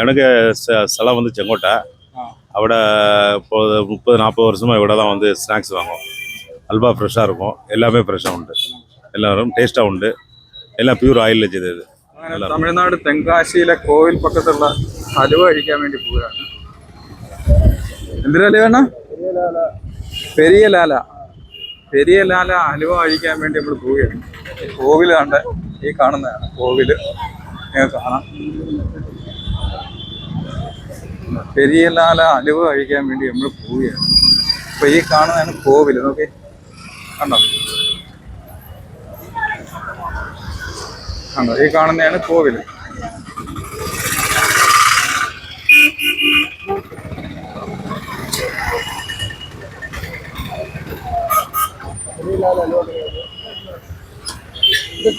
எனக்கு സ്ഥലം வந்து செங்கோட்டை. അവിടെ இப்போ முப்பது நாற்பது வருஷமாக ഇവിടെ தான் வந்து ஸ்நாக்ஸ் வாங்கும் அல்வா ஃப்ரெஷ்ஷாக இருக்கும். எல்லாமே ஃப்ரெஷ்ஷாக உண்டு. എല്ലാവരും ടേസ്റ്റാ ഉണ്ട് എല്ലാം പ്യൂർ ആയിലിൽ ചെയ്തത് തമിഴ്നാട് തെങ്കാശിയിലെ കോവിൽ പക്കത്തുള്ള ഹലുവ കഴിക്കാൻ വേണ്ടി പോവുകയാണ്. എന്തിനാ ഹലുവ പെരിയ ലാല. പെരിയ ലാല ഹലുവ കഴിക്കാൻ വേണ്ടി നമ്മൾ പോവുകയാണ്. കോവിലാണ്ട് ഈ കാണുന്നതാണ് കോവിൽ. നിങ്ങൾക്ക് കാണാം. പെരിയലാല അലുവ കഴിക്കാൻ വേണ്ടി നമ്മൾ പോവുകയാണ്. അപ്പോൾ ഈ കാണുന്നതാണ് കോവിൽ നോക്കി. കണ്ടോ? കണ്ടോ? ഈ കാണുന്നതാണ് കോവിൽ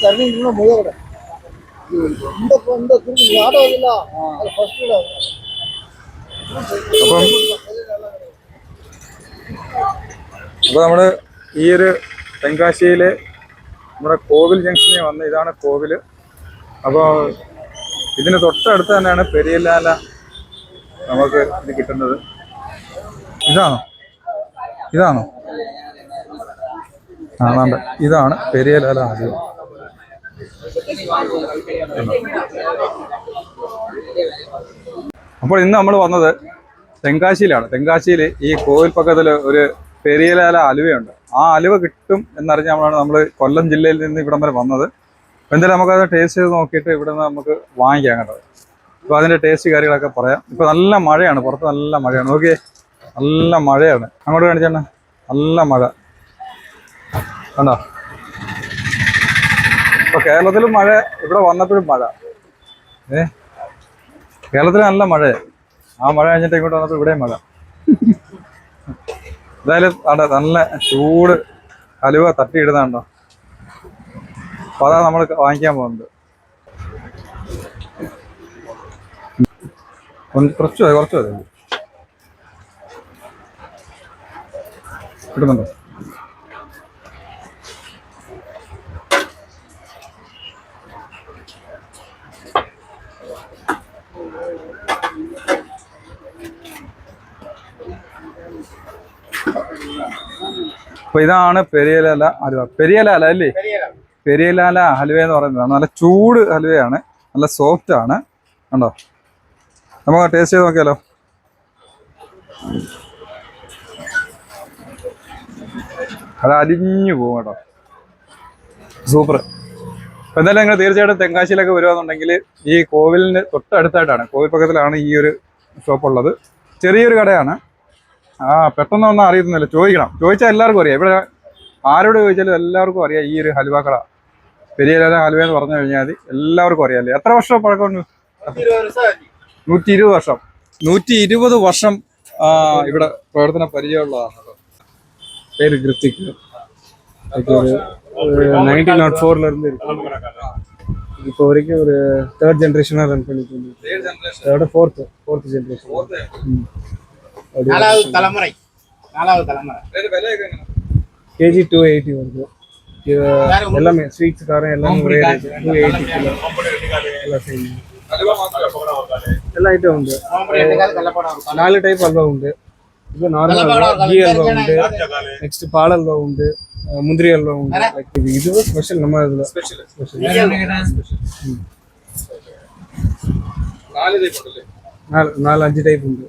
தண்ணி முழுக்க இந்த இந்த நாடகம் இல்லை ஃபர்ஸ்ட் അപ്പം അപ്പോൾ നമ്മൾ ഈ ഒരു തെങ്കാശിയിലെ നമ്മുടെ കോവിൽ ജംഗ്ഷനിൽ വന്ന് ഇതാണ് കോവിൽ അപ്പോൾ ഇതിന് തൊട്ടടുത്ത് തന്നെയാണ് പെരിയലാല നമുക്ക് ഇത് കിട്ടുന്നത്. ഇതാണോ? ഇതാണോ? ആണാണ്ട് ഇതാണ് പെരിയലാല ആദ്യം. അപ്പോൾ ഇന്ന് നമ്മൾ വന്നത് തെങ്കാശിയിലാണ്. തെങ്കാശിയിൽ ഈ കോവിൽ പക്കത്തിൽ ഒരു പെരിയലാല അലുവയുണ്ട്. ആ അലുവ കിട്ടും എന്നറിഞ്ഞാണ് നമ്മൾ കൊല്ലം ജില്ലയിൽ നിന്ന് ഇവിടം വരെ വന്നത്. എന്തായാലും നമുക്കത് ടേസ്റ്റ് ചെയ്ത് നോക്കിയിട്ട് ഇവിടെ നിന്ന് നമുക്ക് വാങ്ങിക്കാൻ കേട്ടത് അപ്പോൾ അതിന്റെ ടേസ്റ്റ് കാര്യങ്ങളൊക്കെ പറയാം. ഇപ്പോൾ നല്ല മഴയാണ്. പുറത്ത് നല്ല മഴയാണ്. നോക്കിയേ നല്ല മഴയാണ്. അങ്ങോട്ട് കാണിച്ചാണ് നല്ല മഴ. കണ്ടോ? ഇപ്പോൾ കേരളത്തിലും മഴ ഇവിടെ വന്നപ്പോഴും മഴ. ഏ? കേരളത്തിൽ നല്ല മഴ. ആ മഴ കഴിഞ്ഞിട്ട് ഇങ്ങോട്ട് വന്നപ്പോൾ ഇവിടെ മഴ. എന്തായാലും നല്ല ചൂട് ഹലുവ തട്ടിയിടുന്നുണ്ടോ? അപ്പൊ അതാ നമ്മൾ വാങ്ങിക്കാൻ പോകുന്നത്. കുറച്ച് കുറച്ച് കിട്ടുന്നുണ്ടോ? അപ്പൊ ഇതാണ് പെരിയലാല ഹലുവ. പെരിയലാല അല്ലേ? പെരിയലാല ഹലുവ എന്ന് പറയുന്നത്. നല്ല ചൂട് ഹലുവയാണ്. നല്ല സോഫ്റ്റ് ആണ്. കണ്ടോ? നമുക്ക് ടേസ്റ്റ് ചെയ്ത് നോക്കിയാലോ? അത് അലിഞ്ഞു പോകും കേട്ടോ. സൂപ്പർ എന്തായാലും നിങ്ങൾ തീർച്ചയായിട്ടും തെങ്കാശിയിലൊക്കെ വരുവാന്നുണ്ടെങ്കിൽ ഈ കോവിലിന് തൊട്ടടുത്തായിട്ടാണ് കോവിൽ പക്കത്തിലാണ് ഈ ഒരു ഷോപ്പ് ഉള്ളത്. ചെറിയൊരു കടയാണ്. ആ പെട്ടെന്നൊന്നും അറിയുന്നില്ല ചോദിക്കണം ചോദിച്ചാൽ എല്ലാവർക്കും അറിയാം ഇവിടെ ആരോട് ചോദിച്ചാലും എല്ലാവർക്കും അറിയാം ഈ ഒരു ഹലുവ കട പെരിയ ഹലുവ എന്ന് പറഞ്ഞു കഴിഞ്ഞാൽ മതി എല്ലാവർക്കും അറിയാമല്ലേ എത്ര വർഷം പഴക്കമുണ്ട് നൂറ്റി ഇരുപത് വർഷം നൂറ്റി ഇരുപത് വർഷം ആ, ഇവിടെ പ്രവർത്തന പരിചയമുള്ളതാണ് കേട്ടോ. பேர் கிருத்திக் இது ஒரு நைன்டீன் நாட் ஃபோர்ல இருந்து இருக்கு இப்போ வரைக்கும் ஒரு தேர்ட் ஜென்ரேஷனா ரன் பண்ணிட்டு இருக்கு அதோட ஃபோர்த் ஃபோர்த் ஜென்ரேஷன் நாலாவது தலைமுறை. நாலாவது தலைமுறை. கேஜி டூ எயிட்டி வருது. எல்லாமே ஸ்வீட்ஸ் காரம் எல்லாமே ஒரே டூ எயிட்டி கிலோ. எல்லாம் செய்யணும் எல்லா ஐட்டம் உண்டு. நாலு டைப் அல்வா உண்டு. இப்போ நார்மல் அல்வா. அல்வா உண்டு. நெக்ஸ்ட் பால் அல்வா உண்டு. முந்திரி அல்வா உண்டு. இதுவே ஸ்பெஷல் நம்ம இதுல. ஸ்பெஷல் ஸ்பெஷல் நாலு நாலு அஞ்சு டைப் உண்டு.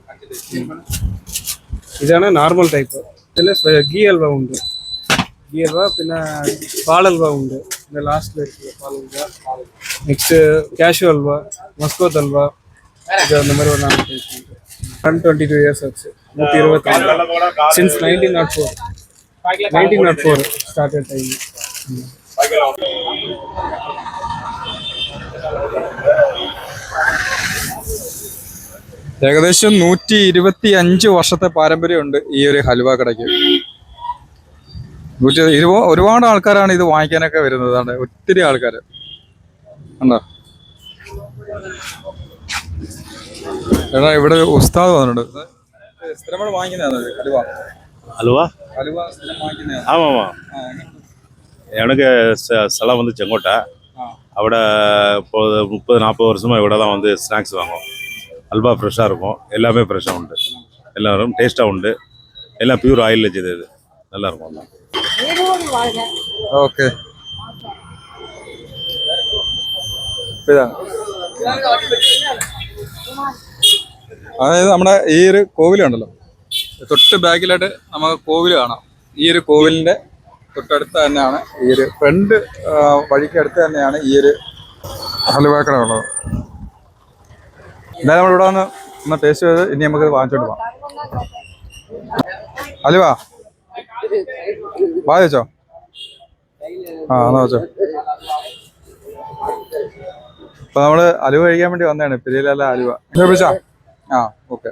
இதான நார்மல் டைப் இதில் கீ அல்வா உண்டு. கீ அல்வா பின்ன பால் அல்வா உண்டு. இந்த லாஸ்ட்ல இருக்கிற பால் halwa. Next cashew halwa Muscoth halwa. இது அந்த மாதிரி ஒரு நாலு டைப் உண்டு. ஒன் டுவெண்ட்டி டூ இயர்ஸ் ஆச்சு. நூற்றி இருபத்தி since nineteen naught four nineteen naught four started time Thank you. ഏകദേശം നൂറ്റി ഇരുപത്തി അഞ്ച് വർഷത്തെ പാരമ്പര്യമുണ്ട് ഈ ഒരു ഹലുവ കടയ്ക്ക് നൂറ്റി ഇരുപത് ഒരുപാട് ആൾക്കാരാണ് ഇത് വാങ്ങിക്കാനൊക്കെ വരുന്നത് ആണ് ഒത്തിരി ആൾക്കാർ ഉണ്ടോ എടാ ഇവിടെ ഉസ്താദ് വന്നിട്ടുണ്ട് സ്ഥിരമായി വാങ്ങിക്കുന്നതാണ് ഹലുവ அல்வா ഹലുവ സ്ഥിരം വാങ്ങിക്കുന്നതാണ് ஆமாம் ஆமாம் எனக்கு ச- സ്ഥലം வந்து செங்கோட்டை ஆ. അവിടെ இப்போ முப்பது நாற்பது வருஷமாக ഇവിടെ தான் வந்து ஸ்நாக்ஸ் வாங்கும் அல்வா ஃப்ரெஷ்ஷாக இருக்கும் எல்லாமே ஃப்ரெஷ்ஷாக உண்டு எல்லாரும் டேஸ்ட்டாக உண்டு எல்லாம் பியூர் ஆயிலில் செய்தது நல்லா இருக்கும் எல்லாம் ഓക്കെ ഇതാണ് അതായത് നമ്മുടെ ഈ ഒരു കോവിലുണ്ടല്ലോ തൊട്ട് ബാക്കിലായിട്ട് നമുക്ക് കോവിൽ കാണാം ഈ ഒരു കോവിലിന്റെ തൊട്ടടുത്ത് തന്നെയാണ് ഈ ഒരു ഫ്രണ്ട് വഴിക്ക് അടുത്ത് തന്നെയാണ് ഈ ഒരു ഹലുവാക്കട ഉള്ളത് എന്തായാലും നമ്മളിവിടെ വന്ന് ഒന്ന് ടേസ്റ്റ് ചെയ്ത് ഇനി നമുക്ക് വാങ്ങിച്ചോണ്ട് പോവാം. അലുവാ? വാ ചോദിച്ചോ? ആ എന്നാ വെച്ചോ അപ്പൊ നമ്മൾ അലുവ കഴിക്കാൻ വേണ്ടി വന്നതാണ് പെരിയലല്ല അലുവ. പിടിച്ചാ ആ ഓക്കെ.